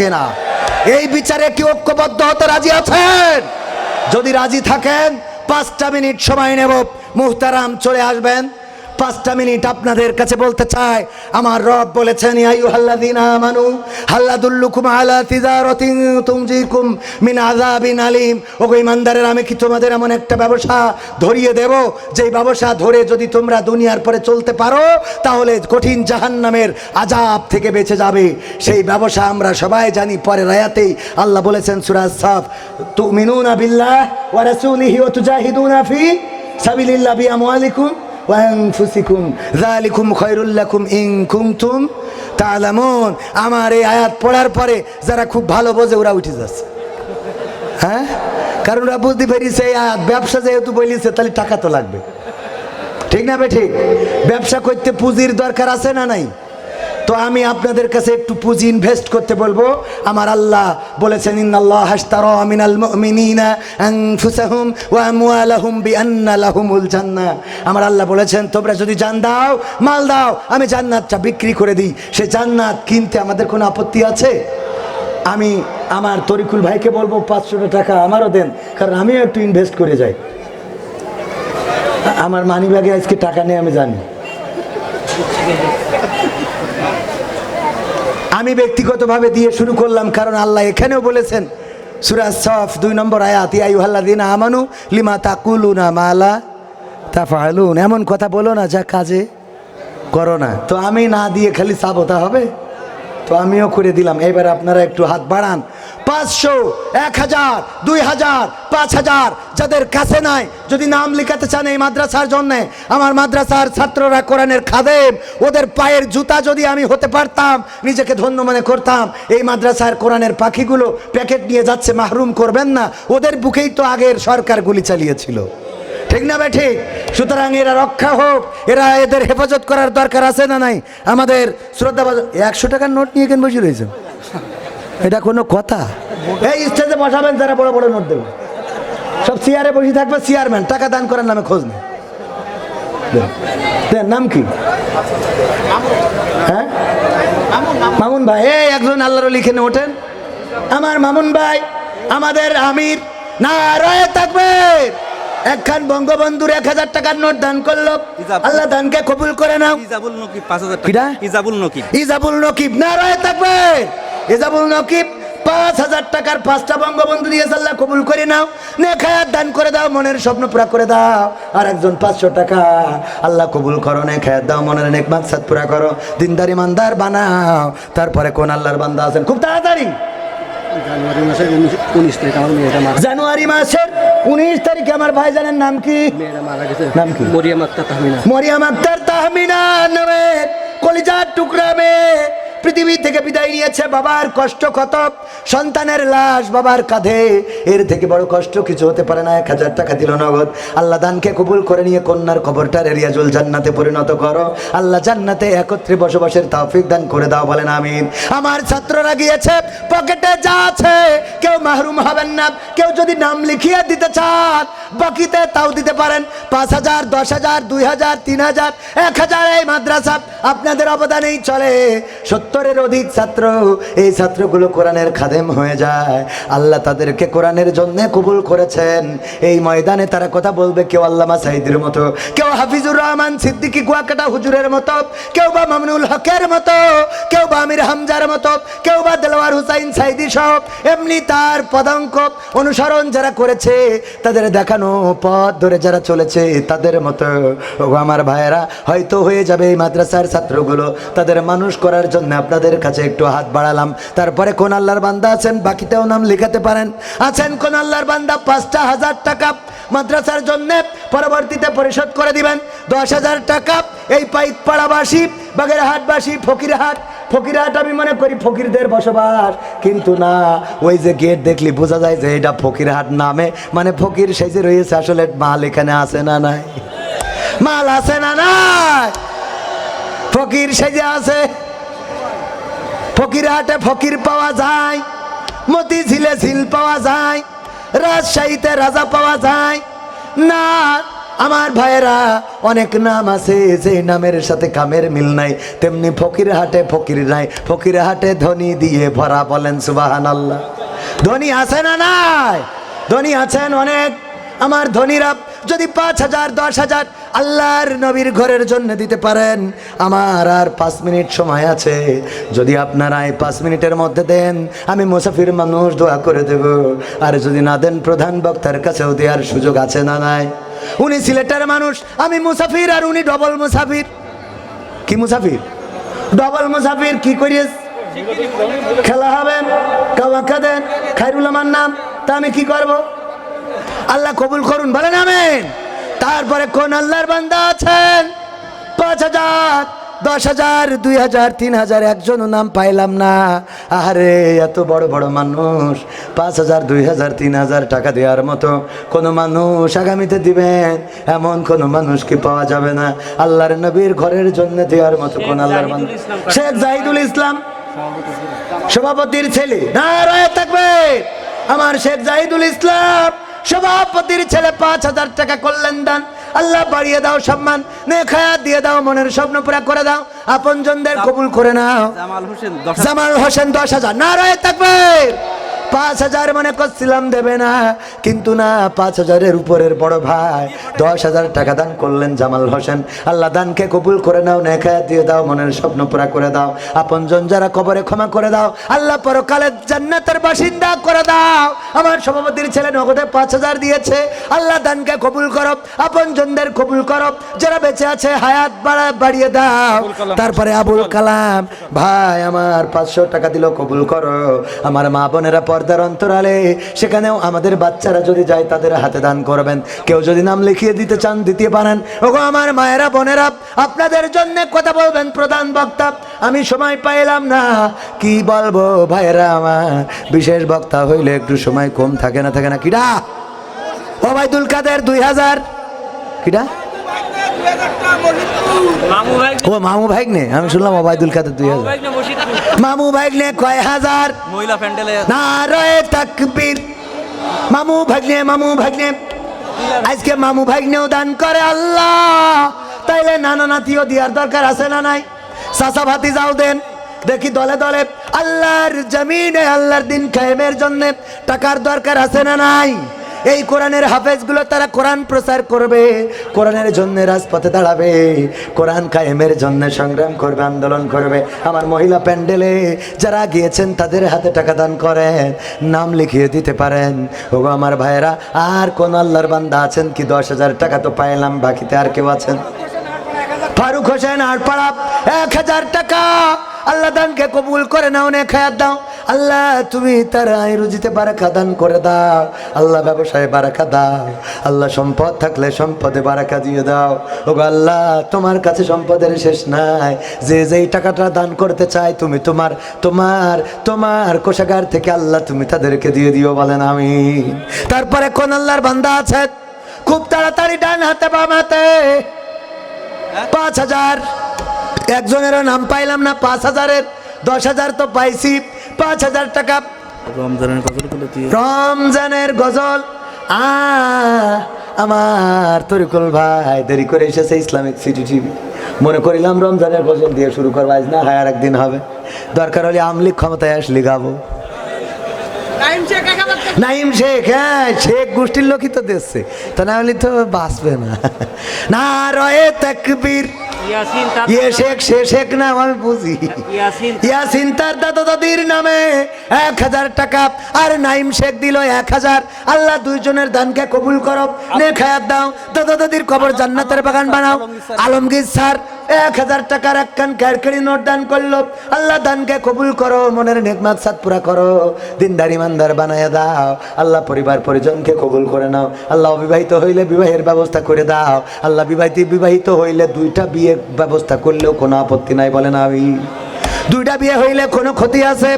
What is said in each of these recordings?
কিনা এই বিচারে কি ঐক্যবদ্ধ হতে রাজি আছেন? যদি রাজি থাকেন, পাঁচটা মিনিট সময় নেব। মুহতারাম চলে আসবেন। পাঁচটা মিনিট আপনাদের কাছে বলতে চাই। আমার রব বলেছেন ইয়াইউ হাল্লাদিনা আমানু হাল্লাদুল্লুকুম আলা তিজারাতিন তুমজিকুম মিন আযাবিন আলিম। ওগো ইমানদারের, আমি কি তোমাদের এমন একটা ব্যবসা ধরিয়ে দেব, যেই ব্যবসা ধরে যদি তোমরা দুনিয়ার পরে চলতে পারো, তাহলে কঠিন জাহান্নামের আজাব থেকে বেঁচে যাবে। সেই ব্যবসা আমরা সবাই জানি পরে রায়াতেই আল্লাহ বলেছেন সুরাজ সাফ, তুমিনুনা বিল্লাহ ওয়া রাসূলিহি ওয়া তুজাহিদুনা ফি সাবিলিল্লাহ ওয়ানফুসিকুম, যালিকুম খায়রুল লাকুম ইন কুনতুম তা'লামুন আমার এই আয়াত পড়ার পরে যারা খুব ভালো বোঝে, ওরা উঠে যাচ্ছে। হ্যাঁ? কারণ ওরা বুঝতে পেরেছে, এই ব্যবসা যেহেতু বলিছে, তাহলে টাকা তো লাগবে। ঠিক না বে ঠিক? ব্যবসা করতে পুঁজির দরকার আছে না নাই? তো আমি আপনাদের কাছে একটু পুঁজি ইনভেস্ট করতে বলব। আমার আল্লাহ বলেছেন, ইন্নাল্লাহ হাশতারা মিনাল মুমিনিনা আনফুসাহুম ওয়া আমওয়ালাহুম বিআন্না জান্নাহ। আমার আল্লাহ বলেছেন, তোমরা যদি জান দাও, মাল দাও, আমি জান্নাতটা বিক্রি করে দিই। সে জান্নাত কিনতে আমাদের কোনো আপত্তি আছে? আমি আমার তরিকুল ভাইকে বলব পাঁচশো টাকা আমারও দেন, কারণ আমিও একটু ইনভেস্ট করে যাই। আমার মানি ব্যাগে আজকে টাকা নেই, আমি জানি। আমি ব্যক্তিগতভাবে দিয়ে শুরু করলাম, কারণ আল্লাহ এখানেও বলেছেন সুরাজ সফ দুই নম্বর আয়াত ইয়াইহাল্লা দিন আমানু, লিমা তাকুলুনা মালা তা ফালুন এমন কথা বলো না যা কাজে করো না। তো আমি না দিয়ে খালি সাবতা হবে? তো আমিও করে দিলাম। এবার আপনারা একটু হাত বাড়ান। পাঁচশো, এক হাজার, দুই হাজার, পাঁচ হাজার, যাদের কাছে নাই, যদি নাম লিখাতে চান এই মাদ্রাসার জন্যে, আমার মাদ্রাসার ছাত্ররা কোরআনের খাদেম, ওদের পায়ের জুতা যদি আমি হতে পারতাম, নিজেকে ধন্য মনে করতাম, এই মাদ্রাসার কোরআনের পাখিগুলো প্যাকেট নিয়ে যাচ্ছে, মাহরুম করবেন না। ওদের বুকেই তো আগের সরকার গুলি চালিয়েছিল। ঠিক না ভাই ঠিক? সুতরাং এরা রক্ষা হোক, এরা এদের হেফাজত করার দরকার আছে না নাই? আমাদের শ্রদ্ধা একশো টাকার নোট নিয়ে কেন বসে রয়েছে এটা কোনো কথা। এই স্টেজে বসাবেন যারা বড় বড় নোট দেবে। সব চেয়ারে বসে থাকবে, চেয়ারম্যান, টাকা দান করার নামে খোঁজ নেই নাম কি? হ্যাঁ? মামুন ভাই, এই একজন আল্লাহর লিখে ওঠেন। আমার মামুন ভাই, আমাদের আমির না রয়ে থাকবে একখান বঙ্গবন্ধুর এক হাজার টাকার নোট দান করল। আল্লাহ দানকে কবুল করে নাও। ইজাবুল নকিব পাঁচ হাজার? টাকা। ইজাবুল নকিব। ইজাবুল নকিব না রয়ে থাকবে। ইজাবুল নকিব পাঁচ হাজার টাকার পাঁচটা বঙ্গবন্ধু দিয়েছে আল্লাহ কবুল করে নাও। নেখায়াত দান করে দাও মনের স্বপ্ন পুরা করে দাও। আর একজন পাঁচশো টাকা আল্লাহ কবুল করো নেখায়াত দাও মনের নেক মাকসাদ পুরা করো। দিনদারি মানদার বানাও। তারপরে কোন আল্লাহর বান্দা আছেন? খুব তাড়াতাড়ি। জানুয়ারি মাসের উনিশ- তারিখ আমার মেয়েটা মারা জানুয়ারি মাসের উনিশ তারিখে আমার ভাইজানের নাম কি? মেয়েটা মারা গেছে। নাম কি? মরিয়াম আক্তার তাহমিনা। মরিয়াম আক্তার তাহমিনা নামে কলিজার টুকরা মেয়ে। পৃথিবী থেকে বিদায় নিয়েছে বাবার কষ্ট কত? সন্তানের লাশ বাবার কাঁধে। এর থেকে বড় কষ্ট কিছু হতে পারে না, এক হাজার টাকা দিল নগদ। আল্লাহ দানকে কবুল করে নিয়ে কন্যার খবরটা রিয়াজুল জান্নাতে পরিণত করো। আল্লাহ জান্নাতে একত্রে বসবাসের তৌফিক দান করে দাও, বলেন আমিন। আমার ছাত্ররা গিয়েছে, পকেটে যা আছে, কেউ মাহরুম হবেন না। কেউ যদি নাম লিখিয়ে দিতে চান, বাকিতে তাও দিতে পারেন। পাঁচ হাজার, দশ হাজার, দুই হাজার, তিন হাজার, এক হাজার এই মাদ্রাসা আপনাদের অবদানেই চলে। সত্তরের অধিক ছাত্র, এই ছাত্রগুলো কোরআনের খাদেম হয়ে যায়। আল্লাহ তাদেরকে কোরআনের জন্য কবুল করেছেন। এই ময়দানে তারা কথা বলবে, কেউ আল্লামা সাইদির মতো, কেউ হাফিজুর রহমান সিদ্দিকী কুয়াকাটা হুজুরের মতো, কেউ বা মামনুল হকের মতো, কেউ বা আমির হামজার মতো, কেউ বা দেলোয়ার হুসাইন সাইদি সব। এমনি তার পদাঙ্ক অনুসরণ যারা করেছে, তাদের দেখানো পথ ধরে যারা চলেছে, তাদের মতো। আমার ভাইয়েরা, হয়তো হয়ে যাবে এই মাদ্রাসার ছাত্রগুলো, তাদের মানুষ করার জন্য আপনাদের কাছে একটু হাত বাড়ালাম। তারপরে কোন আল্লাহর বান্দা আছেন? বাকিটাও নাম লিখাতে পারেন। আছেন কোন আল্লাহর বান্দা? পাঁচটা হাজার টাকা মাদ্রাসার জন্য পরবর্তীতে পরিশোধ করে দিবেন। দশ হাজার টাকা এই পাইক পাড়াবাসী বাগেরহাটবাসী, ফকিরহাট। ফকিরহাট আমি মনে করি ফকিরদের বসবাস। কিন্তু না, ওই যে গেট দেখলি, বোঝা যায় যে এটা ফকিরহাট নামে। মানে ফকির সেই যে রয়েছে, আসলে মাল এখানে আছে না নাই? মাল আছে না নাই? ফকির সেজে আছে ফকিরহাটে ফকির পাওয়া যায়, মতি ঝিলে ঝিল পাওয়া যায়, রাজশাহীতে রাজা পাওয়া যায়। না, আমার ভাইয়েরা, অনেক নাম আছে, যে নামের সাথে কামের মিল নাই। তেমনি ফকির হাটে ফকির নাই, ফকির হাটে ধনী দিয়ে ভরা বলেন সুবাহান আল্লাহ ধনী আছে না নাই? ধনী আছেন অনেক। আমার ধনীরা যদি পাঁচ হাজার, দশ হাজার আল্লাহর নবীর ঘরের জন্য দিতে পারেন, আমার আর পাঁচ মিনিট সময় আছে। যদি আপনারা এই পাঁচ মিনিটের মধ্যে দেন, আমি মুসাফির মানুষ দোয়া করে দেব। আর যদি না দেন, প্রধান বক্তার কাছেও দেওয়ার সুযোগ আছে না নাই? উনি সিলেটের মানুষ, আমি মুসাফির আর উনি ডবল মুসাফির। কি মুসাফির? ডবল মুসাফির কি করিস খেলা হবেন কাওয়াক্কা দেন খাইরুল আমার নাম, তা আমি কি করব? আল্লাহ কবুল করুন বলেন আমেন। তারপরে কোন আল্লাহর বান্দা আছেন? পাঁচ হাজার দশ হাজার দুই হাজার তিন হাজার একজনও নাম পাইলাম না। আরে এত বড় বড় মানুষ। পাঁচ হাজার দুই হাজার তিন হাজার টাকা দেওয়ার মতো কোনো মানুষ আগামীতে দিবেন? এমন কোনো মানুষ কি পাওয়া যাবে না? আল্লাহর নবীর ঘরের জন্য দেওয়ার মতো কোন আল্লাহর মানুষ শেখ জাহিদুল ইসলাম। সভাপতির ছেলে। নারায় থাকবে। আমার শেখ জাহিদুল ইসলাম সভাপতির ছেলে পাঁচ হাজার টাকা করলেন দান। আল্লাহ বাড়িয়ে দাও সম্মান নেখায়া দিয়ে দাও মনের স্বপ্ন পুরা করে দাও। আপনজনদের কবুল করে নাও। জামাল হোসেন দশ জামাল হোসেন দশ হাজার। নারায় থাকবে পাঁচ হাজার মনে করছিলাম দেবে না। কিন্তু না পাঁচ হাজারের উপরের বড় ভাই দশ হাজার টাকা দান করলেন জামাল হোসেন। আল্লাহ দানকে কবুল করে নাও নেখায়া দিয়ে দাও মনের স্বপ্ন পুরা করে দাও। আপনজন যারা কবরে ক্ষমা করে দাও আল্লাহ পরকালে জান্নাতের বাসিন্দা করে দাও। আমার সভাপতির ছেলে নগদে পাঁচ হাজার দিয়েছে। আল্লাহ দানকে কবুল করো আপনজনদের কবুল করো। যারা বেঁচে আছে হায়াত বাড়া বাড়িয়ে দাও। তারপরে আবুল কালাম ভাই আমার পাঁচশো টাকা দিল কবুল করো। আমার মা বোনেরা পর্দার অন্তরালে, সেখানেও আমাদের বাচ্চারা যদি যায়, তাদের হাতে দান করবেন। কেউ যদি নাম লিখিয়ে দিতে চান, দিতে পারেন। ওগো আমার মায়েরা, বোনেরা, আপনাদের জন্য কথা বলবেন প্রধান বক্তা। আমি সময় পাইলাম না। কি বলব ভাইয়েরা আমার? বিশেষ বক্তা হইলে একটু সময় কম থাকে না থাকে না। কিডা? ওবায়দুল কাদের, দুই হাজার। কিডা? ভাই ও মামু ভাই নে আমি শুনলাম ওবায়দুল কাদের দুই হাজার। না মামু ভাই নে কয় হাজার? মহিলা প্যান্ডেলে নারায় তাকবীর। মামু ভাগ্নে মামু ভাগ্নে আজকে মামু ভাগ্নেও দান করে আল্লাহ। তাইলে নানা নাতিও দিয়ার দরকার আছে না নাই? চাচা ভাতি যাও দেন। দেখি দলে দলে আল্লাহর জমিনে আল্লাহর দিন কায়েমের জন্য টাকার দরকার আছে না নাই? এই কোরআনের হাফেজগুলো তারা কোরআন প্রচার করবে, কোরআনের জন্য রাজপথে দাঁড়াবে, কোরআন কায়েমের জন্য সংগ্রাম করবে, আন্দোলন করবে। আমার মহিলা প্যান্ডেলে যারা গিয়েছেন, তাদের হাতে টাকা দান করেন, নাম লিখিয়ে দিতে পারেন। ও আমার ভাইয়েরা, আর কোন আল্লাহর বান্দা আছেন কি? দশ হাজার টাকা তো পাইলাম, বাকিতে আর কেউ আছেন? হোসেন আটপাড়া এক হাজার টাকা। আল্লাহ দানকে কবুল করে নাও, অনেক খায়াত দাও। আল্লাহ, তুমি তার আয় রুজিতে বারাকা দান করে দাও। আল্লাহ ব্যবসায় বারাকা দাও। আল্লাহ সম্পদ থাকলে সম্পদে বারাকা দিয়ে দাও। ও আল্লাহ, তোমার কাছে সম্পদের শেষ নাই। যে যেই টাকাটা দান করতে চায়, তুমি তোমার তোমার তোমার কোষাগার থেকে আল্লাহ তুমি তাদেরকে দিয়ে দিও বলেন আমি তারপরে কোন আল্লাহর বান্দা আছে খুব তাড়াতাড়ি ডান হাতে বাম হাতে। পাঁচ হাজার। একজনেরও নাম পাইলাম না পাঁচ হাজারের। দশ হাজার তো পাইছি পাঁচ হাজার টাকা। রমজানের দিয়ে রমজানের গজল। আ আমার তরিকুল ভাই দেরি করে এসেছে ইসলামিক সিটি টিভি। মনে করিলাম রমজানের গজল দিয়ে শুরু করব আজ না হয় আর একদিন হবে। দরকার হলে আমলিক ক্ষমতায় আসলে গাবো। নাইম শেখ হ্যাঁ শেখ গোষ্ঠীর লোকই তো দেখছে তা না হলে তো বাঁচবে না। না রয়ে তাকবীর ইয়ে শেখ সে শেখ না আমি বুঝি। ইয়াসিন ইয়াসিন তার দাদা দাদির নামে এক হাজার টাকা। আর নাইম শেখ দিল এক হাজার। আল্লাহ দুইজনের দানকে কবুল করো। নে খায়াত দাও। দাদা দাদির কবর জান্নাতের বাগান বানাও। আলমগীর স্যার এক হাজার টাকার একখান ক্যারকেরি নোট দান করল। আল্লাহ দানকে কবুল করো, মনের নেকমাত সাত পুরা করো। দিনদার ইমানদার বানায় দাও। আল্লাহ পরিবার পরিজনকে কবুল করে নাও। আল্লাহ অবিবাহিত হইলে বিবাহের ব্যবস্থা করে দাও। আল্লাহ বিবাহিত বিবাহিত হইলে দুইটা বিয়ে ব্যবস্থা করলেও কোনো আপত্তি নাই বলেন আমি দুইটা বিয়ে হইলে কোনো ক্ষতি আছে?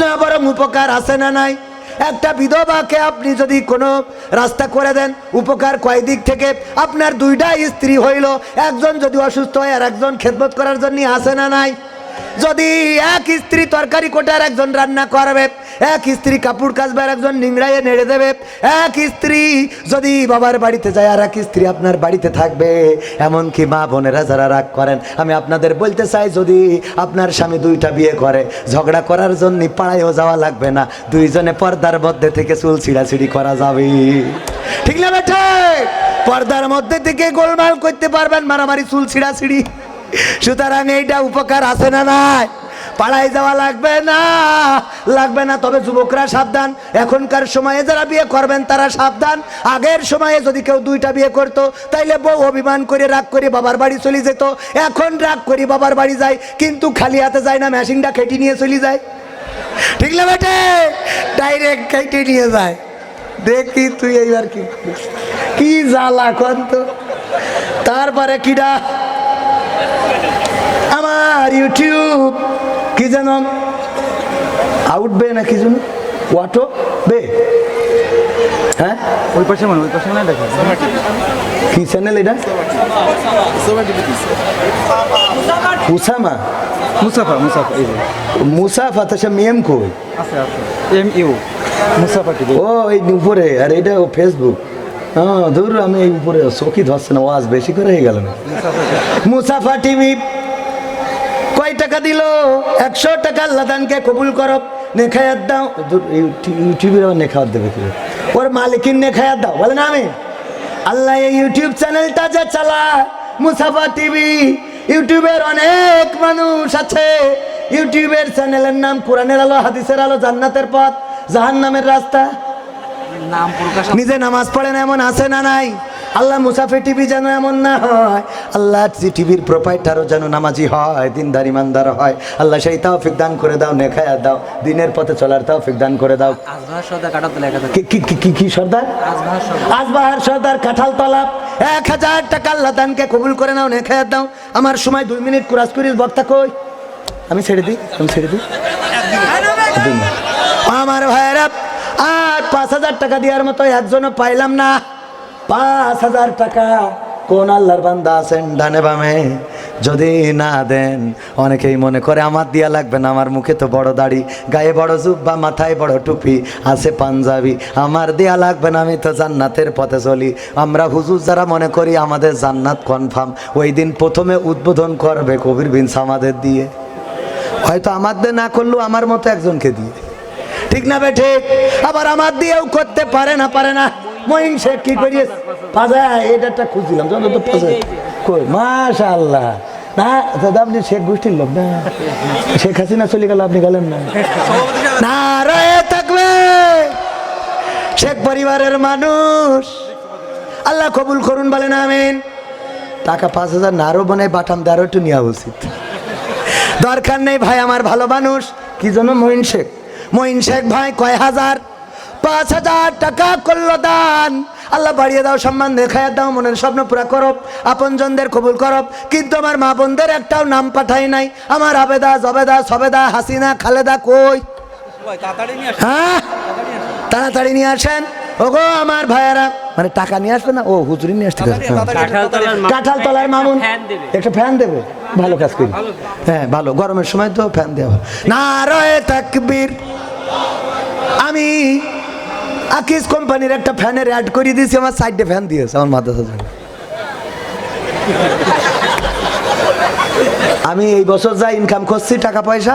না বরং উপকার আছে না নাই? একটা বিধবাকে আপনি যদি কোনো রাস্তা করে দেন, উপকার কয়েকদিক থেকে? আপনার দুইটা স্ত্রী হইল, একজন যদি অসুস্থ হয় আর একজন খেদমত করার জন্য আসে না নাই? যদি এক স্ত্রী তরকারি কোটার একজন রান্না করবে, এক স্ত্রী কাপড় আর একজন নিংড়াইয়ে নেড়ে দেবে, এক স্ত্রী যদি বাবার বাড়িতে যায় আর এক স্ত্রী আপনার বাড়িতে থাকবে, এমনকি মা বোনেরা যারা রাগ করেন, আমি আপনাদের বলতে চাই, যদি আপনার স্বামী দুইটা বিয়ে করে, ঝগড়া করার জন্য পাড়ায়ও যাওয়া লাগবে না, দুইজনে পর্দার মধ্যে থেকে চুল ছিঁড়াছিড়ি করা যাবে। ঠিক না বেঠে? পর্দার মধ্যে থেকে গোলমাল করতে পারবেন, মারামারি চুল ছিঁড়াছিড়ি। সুতরাং এইটা উপকার আছে না নাই? পাড়ায় যাওয়া লাগবে না। লাগবে না, তবে যুবকরা সাবধান। এখনকার সময়ে যারা বিয়ে করবেন, তারা সাবধান। আগের সময়ে যদি কেউ দুইটা বিয়ে করতো, তাইলে বউ অভিমান করে রাগ করে বাবার বাড়ি চলে যেত। এখন রাগ করে বাবার বাড়ি যায়, কিন্তু খালি হাতে যায় না, মেশিনটা কেটে নিয়ে চলে যায়। ঠিক না বেটে? ডাইরেক্ট কেটে নিয়ে যায়। দেখি তুই এইবার কি কি জ্বালা কন তো তারপরে কিডা আমার ইউটিউব কি যেন? আউট বে না কি যেন? ওয়াটো বে? হ্যাঁ? ওই পাশে মানে ওই পাশে মানে দেখো। কি চ্যানেল এটা? উসামা মুসাফা মুসাফা এই মুসাফা তাসা মিএম কই? আছে আছে। এম ইউ মুসাফা টিভি ও এই উপরে। আর এটা ও ফেসবুক হ্যাঁ ধর আমি এই উপরে চোখই ধরছে না? ওয়াজ বেশি করে হয়ে গেল না মুসাফা টিভি। কয় টাকা দিল? একশো টাকা লাদানকে কবুল করো। নেখায়াত দাও। ইউটিউবের আবার নেখায়াত দেবে কি? ওর মালিকিন নেখায়াত দাও। বলে না আমি? আল্লাহ এই ইউটিউব চ্যানেলটা যে চালা মুসাফা টিভি ইউটিউবের অনেক মানুষ আছে। ইউটিউবের চ্যানেলের নাম কোরআনের আলো হাদিসের আলো জান্নাতের পথ জাহান্নামের রাস্তা। নিজে নামাজ পড়েন এমন আছে না নাই? আল্লাহ মুসাফি টিভি যেন এমন না হয় আল্লাহ টিভির প্রোপাইটারও যেন নামাজি হয় দিনদার ইমানদার হয়। আল্লাহ সেই তাওফিক দান করে দাও নেখায়া দাও দিনের পথে চলার তাওফিক দান করে দাও। কি- সর্দার? আজবাহার সর্দার কাঁঠাল তলাপ এক হাজার টাকা আল্লাহ দানকে কবুল করে নাও নেখায়া দাও। আমার সময় দুই মিনিট কুরাস করিস বক্তা কই? আমি ছেড়ে দিই আমি ছেড়ে দিই। আমার ভাইয়েরা আর পাঁচ হাজার টাকা দেওয়ার মতো একজনও পাইলাম না। পাঁচ হাজার টাকা। কোন আল্লাহর বান্দা আছেন? ডানে বামে। যদি না দেন, অনেকেই মনে করে আমার দিয়া লাগবে না, আমার মুখে তো বড় দাড়ি, গায়ে বড় জুব্বা, মাথায় বড় টুপি, আছে পাঞ্জাবি। আমার দেয়া লাগবে না, আমি তো জান্নাতের পথে চলি। আমরা হুজুর যারা মনে করি আমাদের জান্নাত কনফার্ম ওই দিন প্রথমে উদ্বোধন করবে কবির বিনস আমাদের দিয়ে। হয়তো আমাদের না করলেও আমার মতো একজনকে দিয়ে। ঠিক না বে ঠিক? আবার আমার দিয়েও করতে পারে না পারে না। মহিন শেখ কি করিস পাজা এটা একটা খুঁজছিলাম যত তো পাজা। কই? মাশা আল্লাহ না দাদা আপনি শেখ গোষ্ঠীর লোক না। শেখ হাসিনা চলে গেল আপনি গেলেন না। না রয়ে থাকবে শেখ পরিবারের মানুষ। আল্লাহ কবুল করুন বলেন আমিন। টাকা পাঁচ হাজার নারো বনে বাটাম দিয়ে আরও একটু নেওয়া উচিত। দরকার নেই ভাই আমার ভালো মানুষ। কি জন্য মহিন শেখ? মহিন শেখ ভাই কয় হাজার? পাঁচ হাজার টাকা করল দান। আল্লাহ বাড়িয়ে দাও সম্মান দেখায় দাও মনের স্বপ্ন পুরা করো আপনজনদের কবুল করো। কিন্তু আমার মা বোনদের একটাও নাম পাঠাই নাই। আমার আবেদা জবেদা সবেদা হাসিনা খালেদা কই? হ্যাঁ? তাড়াতাড়ি নিয়ে আসেন। ওগো আমার ভাইয়ারা মানে টাকা নিয়ে আসবে না? ও হুজুরি নিয়ে আসতে। কাঁঠাল তলার মামুন। একটা ফ্যান দেবে। ভালো কাজ করি। হ্যাঁ ভালো। গরমের সময় তো ফ্যান দেওয়া না রয়ে তাকবীর। আমি আকিস কোম্পানির একটা ফ্যানের অ্যাড করে দিয়েছি, আমার সাইডে ফ্যান দিয়েছে, আমার মাদ্রাসা জন্য আমি এই বছর যা ইনকাম করছি, টাকা পয়সা,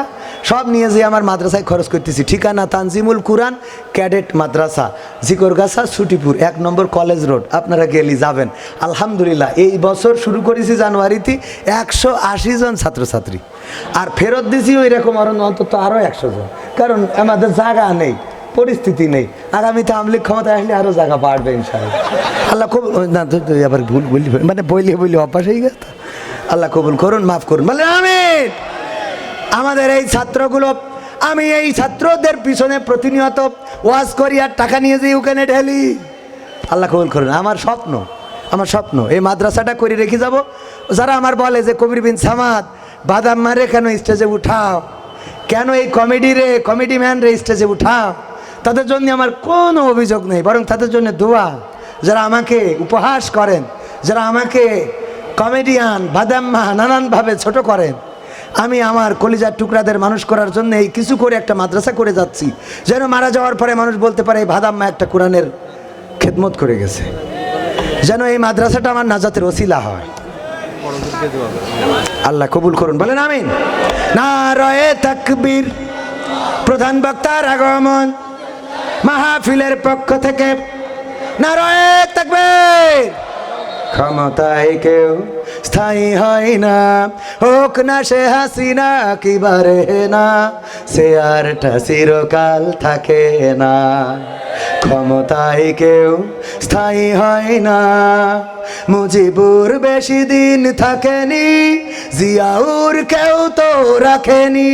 সব নিয়ে যেয়ে আমার মাদ্রাসায় খরচ করতেছি। ঠিকানা তানজিমুল কুরআন, ক্যাডেট মাদ্রাসা, জিকরগাছা, সুটিপুর, এক নম্বর কলেজ রোড আপনারা গেলি যাবেন। আলহামদুলিল্লাহ, এই বছর শুরু করেছি জানুয়ারিতে একশো আশি জন ছাত্রছাত্রী। আর ফেরত দিছি ওই রকম আরও অন্তত আরও একশো জন। কারণ আমাদের জায়গা নেই। পরিস্থিতি নেই। আগামীতে আমলিক ক্ষমতা আসলে আরও জায়গা বাড়বে আল্লাহ খুব না আবার ভুল বলি মানে বইলে বইলে অভ্যাস হয়ে গেছে আল্লাহ কবুল করুন, মাফ করুন বলে আমিন। আমাদের এই ছাত্রগুলো, আমি এই ছাত্রদের পিছনে প্রতিনিয়ত ওয়াজ করি আর টাকা নিয়ে যাই ওখানে ঢেলি। আল্লাহ কবুল করুন, আমার স্বপ্ন আমার স্বপ্ন, এই মাদ্রাসাটা করে রেখে যাব। যারা আমার বলে যে কবির বিন সামাদ, বাদাম মারে কেন স্টেজে উঠাও? কেন এই কমেডি রে কমেডি ম্যান রে স্টেজে উঠাও? তাদের জন্য আমার কোনো অভিযোগ নেই, বরং তাদের জন্য দোয়া। যারা আমাকে উপহাস করেন, যারা আমাকে কমেডিয়ান বাদাম্মা নানানভাবে ছোট করেন, আমি আমার কলিজার টুকরাদের মানুষ করার জন্য এই কিছু করে একটা মাদ্রাসা করে যাচ্ছি। যেন মারা যাওয়ার পরে মানুষ বলতে পারে, এই ভাদাম্মা একটা কোরআনের খেদমত করে গেছে। যেন এই মাদ্রাসাটা আমার নাজাতের ওসিলা হয়। আল্লাহ কবুল করুন, বলেন আমিন। না রয়ে তাকবীর, প্রধান বক্তার আগমন। মাহফিলের পক্ষ থেকে না রয়ে তাকবীর। ক্ষমতায় কেউ স্থায়ী হয় না, হোক না সে হাসিনা কি বারে না, সে আরটা চিরকাল থাকে না। ক্ষমতায় কেউ স্থায়ী হয় না, মুজিবুর বেশি দিন থাকেনি, জিয়াউর কেউ তো রাখেনি।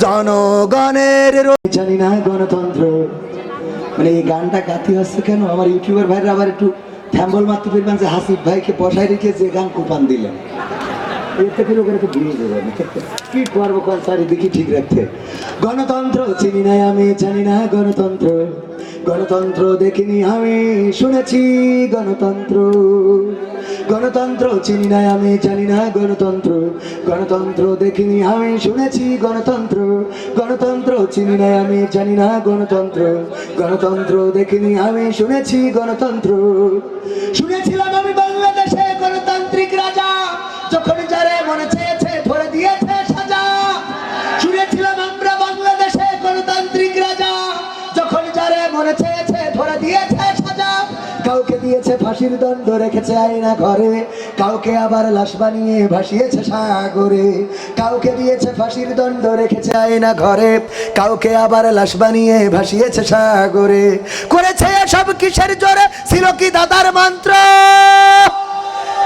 জনগণের জানি না গণতন্ত্র। মানে এই গানটা গাতি হচ্ছে কেন? আমার ইউটিউবার ভাইরা আবার একটু থ্যাম্বল মারতে ফিরবেন যে হাসিফ ভাইকে বসায় রেখে যে গান কোপান দিলেন। এতে করে ওখানে কি ঠিক রাখতে? গণতন্ত্র চিনি নাই আমি, জানি না গণতন্ত্র। গণতন্ত্র দেখিনি আমি, শুনেছি গণতন্ত্র। গণতন্ত্র চিনি নাই আমি, জানি না গণতন্ত্র। গণতন্ত্র দেখিনি আমি, শুনেছি গণতন্ত্র। গণতন্ত্র চিনি নাই আমি, জানি না গণতন্ত্র। গণতন্ত্র দেখিনি আমি, শুনেছি গণতন্ত্র। শুনেছিলাম কাউকে দিয়েছে ফাঁসির দণ্ড, রেখেছে আয়না ঘরে। কাউকে আবার লাশ বানিয়ে ভাসিয়েছে সাগরে। কাউকে দিয়েছে ফাঁসির দণ্ড, রেখেছে আয়না ঘরে। কাউকে আবার লাশ বানিয়ে ভাসিয়েছে সাগরে। করেছে সব কিসের জোরে? ছিল কি দাদার মন্ত্র?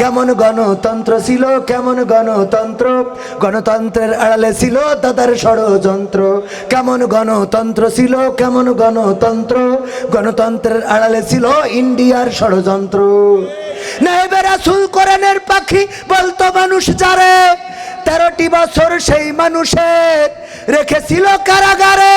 কেমন গণতন্ত্র ছিল, কেমন গণতন্ত্র? গণতন্ত্রের আড়ালে ছিল দাদার ষড়যন্ত্র। কেমন গণতন্ত্র ছিল, কেমন গণতন্ত্র? গণতন্ত্রের আড়ালে ছিল ইন্ডিয়ার ষড়যন্ত্র। কোরআনের পাখি, বলতো মানুষ যারে? তেরোটি বছর সেই মানুষের রেখেছিল কারাগারে।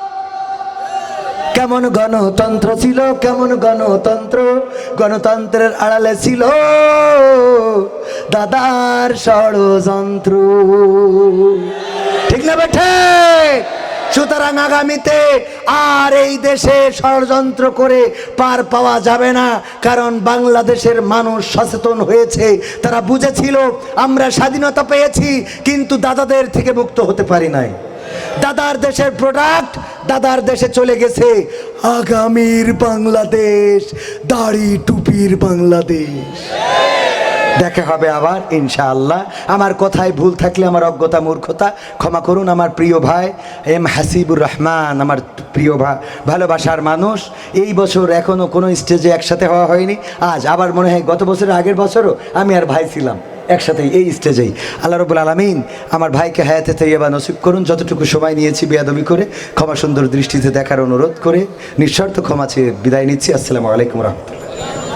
কেমন গণতন্ত্র ছিল, কেমন গণতন্ত্র? গণতন্ত্রের আড়ালে ছিল দাদার ষড়যন্ত্র। ঠিক না বেঠে? সুতরাং আগামীতে আর এই দেশে ষড়যন্ত্র করে পার পাওয়া যাবে না, কারণ বাংলাদেশের মানুষ সচেতন হয়েছে, তারা বুঝেছিল, আমরা স্বাধীনতা পেয়েছি, কিন্তু দাদাদের থেকে মুক্ত হতে পারি নাই। দাদার দেশের প্রোডাক্ট দাদার দেশে চলে গেছে আগামীর বাংলাদেশ, দাড়ি টুপির বাংলাদেশ। দেখা হবে আবার, ইনশাআল্লাহ। আমার কথায় ভুল থাকলে আমার অজ্ঞতা, মূর্খতা, ক্ষমা করুন আমার প্রিয় ভাই, এম হাসিবুর রহমান, আমার প্রিয় ভা, ভালোবাসার মানুষ। এই বছর এখনও কোনো স্টেজে একসাথে হওয়া হয়নি। আজ আবার মনে হয় গত বছরের আগের বছরও আমি আর ভাই ছিলাম। একসাথে এই স্টেজেই আল্লাহ রবুল আলমিন আমার ভাইকে হায়াতে তৈবা নসিব করুন। যতটুকু সময় নিয়েছি বেয়াদবি করে, ক্ষমা সুন্দর দৃষ্টিতে দেখার অনুরোধ করে নিঃস্বার্থ ক্ষমা চেয়ে বিদায় নিচ্ছি। আসসালামু আলাইকুম রহমতুল্লাহ।